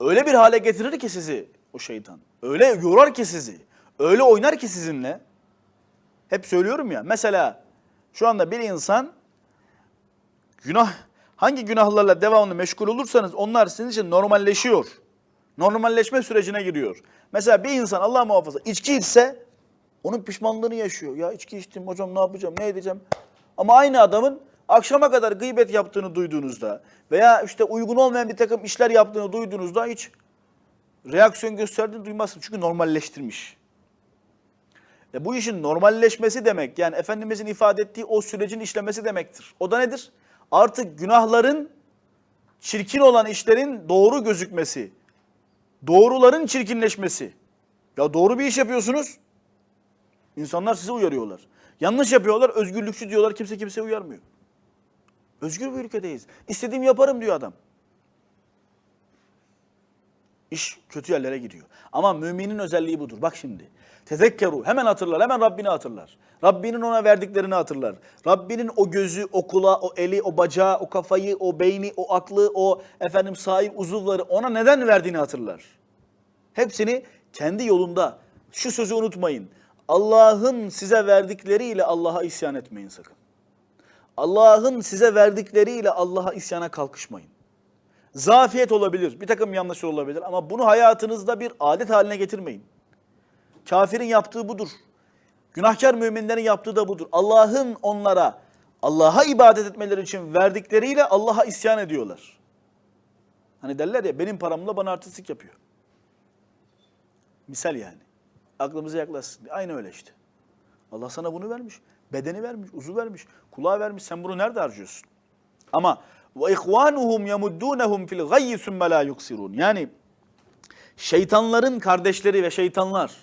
öyle bir hale getirir ki sizi o şeytan. Öyle yorar ki sizi. Öyle oynar ki sizinle. Hep söylüyorum ya. Mesela şu anda bir insan günah hangi günahlarla devamlı meşgul olursanız onlar sizin için normalleşiyor. Normalleşme sürecine giriyor. Mesela bir insan Allah muhafaza içki içse onun pişmanlığını yaşıyor. Ya içki içtim hocam ne yapacağım ne edeceğim. Ama aynı adamın akşama kadar gıybet yaptığını duyduğunuzda veya işte uygun olmayan bir takım işler yaptığını duyduğunuzda hiç reaksiyon gösterdiğini duymazsın. Çünkü normalleştirmiş. E bu işin normalleşmesi demek yani Efendimizin ifade ettiği o sürecin işlemesi demektir. O da nedir? Artık günahların çirkin olan işlerin doğru gözükmesi, doğruların çirkinleşmesi. Ya doğru bir iş yapıyorsunuz, insanlar sizi uyarıyorlar. Yanlış yapıyorlar, özgürlükçü diyorlar, kimse kimseye uyarmıyor. Özgür bir ülkedeyiz. İstediğimi yaparım diyor adam. İş kötü yerlere gidiyor. Ama müminin özelliği budur. Bak şimdi. Tezekkeru. Hemen hatırlar. Hemen Rabbini hatırlar. Rabbinin ona verdiklerini hatırlar. Rabbinin o gözü, o kulağı, o eli, o bacağı, o kafayı, o beyni, o aklı, o efendim sahip uzuvları ona neden verdiğini hatırlar. Hepsini kendi yolunda. Şu sözü unutmayın. Allah'ın size verdikleriyle Allah'a isyan etmeyin sakın. Allah'ın size verdikleriyle Allah'a isyana kalkışmayın. Zafiyet olabilir, bir takım yanlışlar olabilir ama bunu hayatınızda bir adet haline getirmeyin. Kafirin yaptığı budur. Günahkar müminlerin yaptığı da budur. Allah'ın onlara Allah'a ibadet etmeleri için verdikleriyle Allah'a isyan ediyorlar. Hani derler ya benim paramla bana artistlik yapıyor. Misal yani. Aklımıza yaklaşsın. Aynı öyle işte. Allah sana bunu vermiş. Bedeni vermiş, uzu vermiş, kulağı vermiş. Sen bunu nerede harcıyorsun? Ama ve ihvanuhum yemuddunhum fil gayyi sümme la yuksirun. Yani şeytanların kardeşleri ve şeytanlar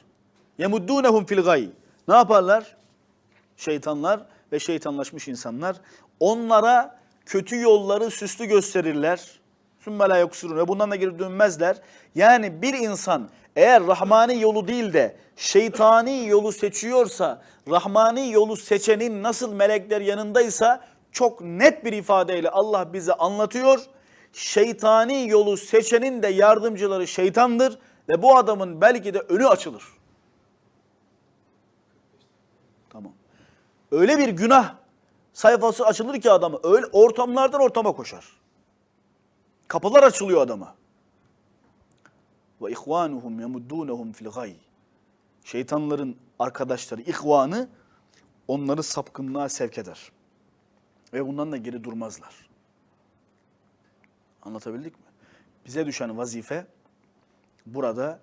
yemuddunhum fil gayy. Ne yaparlar? Şeytanlar ve şeytanlaşmış insanlar onlara kötü yolları süslü gösterirler. Sümme la yuksirun ve bundan da geri dönmezler. Yani bir insan eğer rahmani yolu değil de şeytani yolu seçiyorsa, rahmani yolu seçenin nasıl melekler yanındaysa çok net bir ifadeyle Allah bize anlatıyor. Şeytani yolu seçenin de yardımcıları şeytandır ve bu adamın belki de önü açılır. Tamam. Öyle bir günah sayfası açılır ki adamı öyle ortamlardan ortama koşar. Kapılar açılıyor adama. Ve ihvanuhum yemuddunhum fil gay. Şeytanların arkadaşları, ihvanı onları sapkınlığa sevk eder. Ve bundan da geri durmazlar. Anlatabildik mi? Bize düşen vazife burada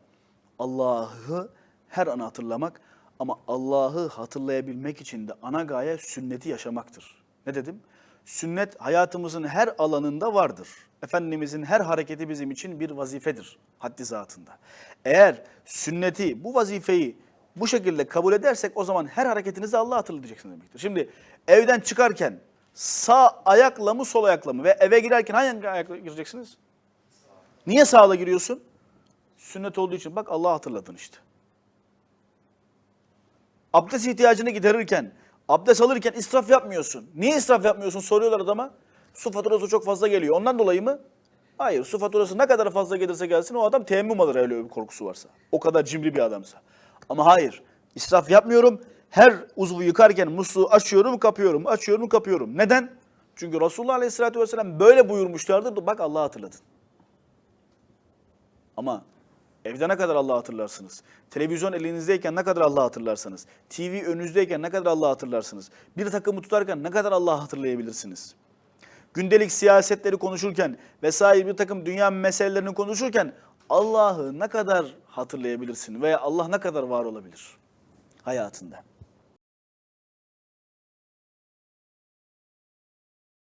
Allah'ı her an hatırlamak ama Allah'ı hatırlayabilmek için de ana gaye sünneti yaşamaktır. Ne dedim? Sünnet hayatımızın her alanında vardır. Efendimizin her hareketi bizim için bir vazifedir haddi zatında. Eğer sünneti, bu vazifeyi bu şekilde kabul edersek o zaman her hareketinizde Allah'ı hatırlayacaksınız demektir. Şimdi evden çıkarken sağ ayakla mı sol ayakla mı ve eve girerken hangi ayakla gireceksiniz? Niye sağla giriyorsun? Sünnet olduğu için bak Allah'ı hatırladın işte. Abdest ihtiyacını giderirken, abdest alırken israf yapmıyorsun. Niye israf yapmıyorsun soruyorlar adama. Su faturası çok fazla geliyor. Ondan dolayı mı? Hayır. Su faturası ne kadar fazla gelirse gelsin o adam teyemmüm alır öyle bir korkusu varsa. O kadar cimri bir adamsa. Ama hayır. İsraf yapmıyorum. Her uzvu yıkarken musluğu açıyorum, kapıyorum, açıyorum, kapıyorum. Neden? Çünkü Resulullah Aleyhisselatü Vesselam böyle buyurmuşlardı. Bak Allah'ı hatırladın. Ama evde ne kadar Allah'ı hatırlarsınız? Televizyon elinizdeyken ne kadar Allah'ı hatırlarsınız? TV önünüzdeyken ne kadar Allah'ı hatırlarsınız? Bir takımı tutarken ne kadar Allah'ı hatırlayabilirsiniz? Gündelik siyasetleri konuşurken vesaire bir takım dünya meselelerini konuşurken Allah'ı ne kadar hatırlayabilirsin veya Allah ne kadar var olabilir hayatında?